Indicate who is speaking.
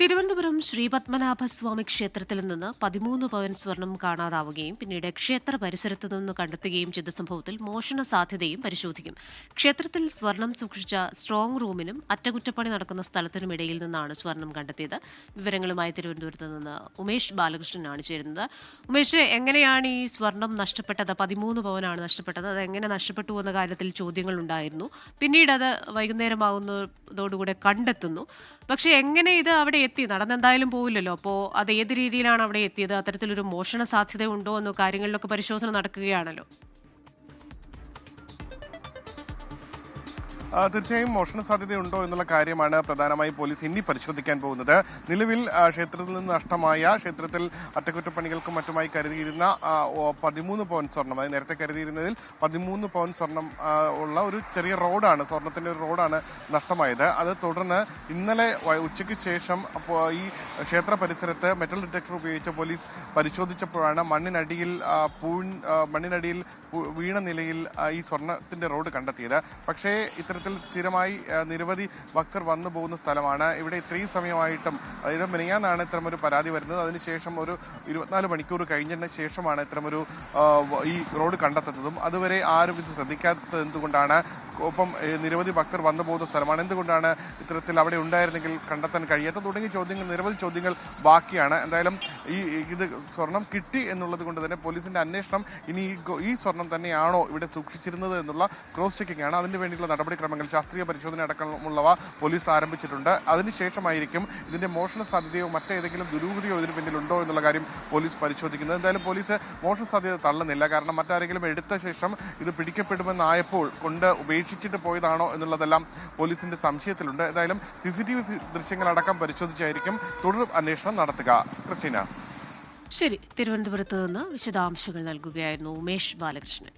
Speaker 1: തിരുവനന്തപുരം ശ്രീപത്മനാഭസ്വാമി ക്ഷേത്രത്തിൽ നിന്ന് പതിമൂന്ന് പവൻ സ്വർണം കാണാതാവുകയും പിന്നീട് ക്ഷേത്ര പരിസരത്ത് നിന്ന് കണ്ടെത്തുകയും ചെയ്ത സംഭവത്തിൽ മോഷണ സാധ്യതയും പരിശോധിക്കും. ക്ഷേത്രത്തിൽ സ്വർണം സൂക്ഷിച്ച സ്ട്രോങ് റൂമിനും അറ്റകുറ്റപ്പണി നടക്കുന്ന സ്ഥലത്തിനും ഇടയിൽ നിന്നാണ് സ്വർണം കണ്ടെത്തിയത്. വിവരങ്ങളുമായി തിരുവനന്തപുരത്ത് നിന്ന് ഉമേഷ് ബാലകൃഷ്ണനാണ് ചേരുന്നത്. ഉമേഷ് എങ്ങനെയാണ് ഈ സ്വർണം നഷ്ടപ്പെട്ടത്? പതിമൂന്ന് പവനാണ് നഷ്ടപ്പെട്ടത്. അത് എങ്ങനെ നഷ്ടപ്പെട്ടു എന്ന കാര്യത്തിൽ ചോദ്യങ്ങൾ ഉണ്ടായിരുന്നു. പിന്നീട് അത് വൈകുന്നേരമാകുന്നതോടുകൂടെ കണ്ടെത്തുന്നു. പക്ഷെ എങ്ങനെ ഇത് അവിടെ എത്തി? നടന്നെന്തായാലും പോവില്ലല്ലോ. അപ്പോൾ അത് ഏത് രീതിയിലാണ് അവിടെ എത്തിയത്? അത്തരത്തിലൊരു മോഷണ സാധ്യത ഉണ്ടോ എന്നോ കാര്യങ്ങളിലൊക്കെ പരിശോധന നടക്കുകയാണല്ലോ.
Speaker 2: തീർച്ചയായും മോഷണ സാധ്യതയുണ്ടോ എന്നുള്ള കാര്യമാണ് പ്രധാനമായും പോലീസ് ഇനി പരിശോധിക്കാൻ പോകുന്നത്. നിലവിൽ ക്ഷേത്രത്തിൽ നിന്ന് നഷ്ടമായ ക്ഷേത്രത്തിൽ അറ്റകുറ്റപ്പണികൾക്കും മറ്റുമായി കരുതിയിരുന്ന പതിമൂന്ന് പവൻ സ്വർണം അത് നേരത്തെ കരുതിയിരുന്നതിൽ പതിമൂന്ന് പവൻ സ്വർണം ഉള്ള ഒരു ചെറിയ റോഡാണ് സ്വർണത്തിന്റെ ഒരു റോഡാണ് നഷ്ടമായത്. അത് തുടർന്ന് ഇന്നലെ ഉച്ചയ്ക്ക് ശേഷം ഈ ക്ഷേത്ര പരിസരത്ത് മെറ്റൽ ഡിറ്റക്ടർ ഉപയോഗിച്ച് പോലീസ് പരിശോധിച്ചപ്പോഴാണ് മണ്ണിനടിയിൽ പൂൺ മണ്ണിനടിയിൽ വീണ നിലയിൽ ഈ സ്വർണത്തിന്റെ റോഡ് കണ്ടെത്തിയത്. പക്ഷേ ഇത്തരത്തിൽ സ്ഥിരമായി നിരവധി ഭക്തർ വന്നു പോകുന്ന സ്ഥലമാണ്. ഇവിടെ ഇത്രയും സമയമായിട്ടും അതായത് മിനിയാന്നാണ് ഇത്തരമൊരു പരാതി വരുന്നത്. അതിനുശേഷം ഒരു ഇരുപത്തിനാല് മണിക്കൂർ കഴിഞ്ഞതിന് ശേഷമാണ് ഇത്തരമൊരു ഈ റോഡ് കണ്ടെത്തുന്നതും. അതുവരെ ആരും ഇത് ശ്രദ്ധിക്കാത്തത് എന്തുകൊണ്ടാണ് ഒപ്പം നിരവധി ഭക്തർ വന്നു പോകുന്ന സ്ഥലമാണ്. എന്തുകൊണ്ടാണ് ഇത്തരത്തിൽ അവിടെ ഉണ്ടായിരുന്നെങ്കിൽ കണ്ടെത്താൻ കഴിയാത്ത തുടങ്ങിയ ചോദ്യങ്ങൾ നിരവധി ചോദ്യങ്ങൾ ബാക്കിയാണ്. എന്തായാലും ഈ ഇത് സ്വർണം കിട്ടി എന്നുള്ളത് കൊണ്ട് തന്നെ പോലീസിന്റെ അന്വേഷണം ഇനി ഈ സ്വർണം തന്നെയാണോ ഇവിടെ സൂക്ഷിച്ചിരുന്നത് എന്നുള്ള ക്രോസ് ചെക്കിംഗ് ആണ്. അതിന് വേണ്ടിയുള്ള നടപടിക്രമങ്ങൾ ശാസ്ത്രീയ പരിശോധന അടക്കമുള്ളവ പോലീസ് ആരംഭിച്ചിട്ടുണ്ട്. അതിനുശേഷമായിരിക്കും ഇതിന്റെ മോഷണ സാധ്യതയോ മറ്റേതെങ്കിലും ദുരൂഹതയോ ഇതിന് പിന്നിലുണ്ടോ എന്നുള്ള കാര്യം പോലീസ് പരിശോധിക്കുന്നത്. എന്തായാലും പോലീസ് മോഷണ സാധ്യത തള്ളുന്നില്ല. കാരണം മറ്റാരെങ്കിലും എടുത്ത ശേഷം ഇത് പിടിക്കപ്പെടുമെന്നായപ്പോൾ കൊണ്ട് ഉപേക്ഷിച്ചിട്ട് പോയതാണോ എന്നുള്ളതെല്ലാം പോലീസിന്റെ സംശയത്തിലുണ്ട്. എന്തായാലും സി സി ടി വി ദൃശ്യങ്ങളടക്കം പരിശോധിച്ചായിരിക്കും തുടർ അന്വേഷണം നടത്തുക. ക്രിസ്റ്റീന.
Speaker 1: ശരി തിരുവനന്തപുരത്ത് നിന്ന് വിശദാംശങ്ങൾ നൽകുകയായിരുന്നു ഉമേഷ് ബാലകൃഷ്ണൻ.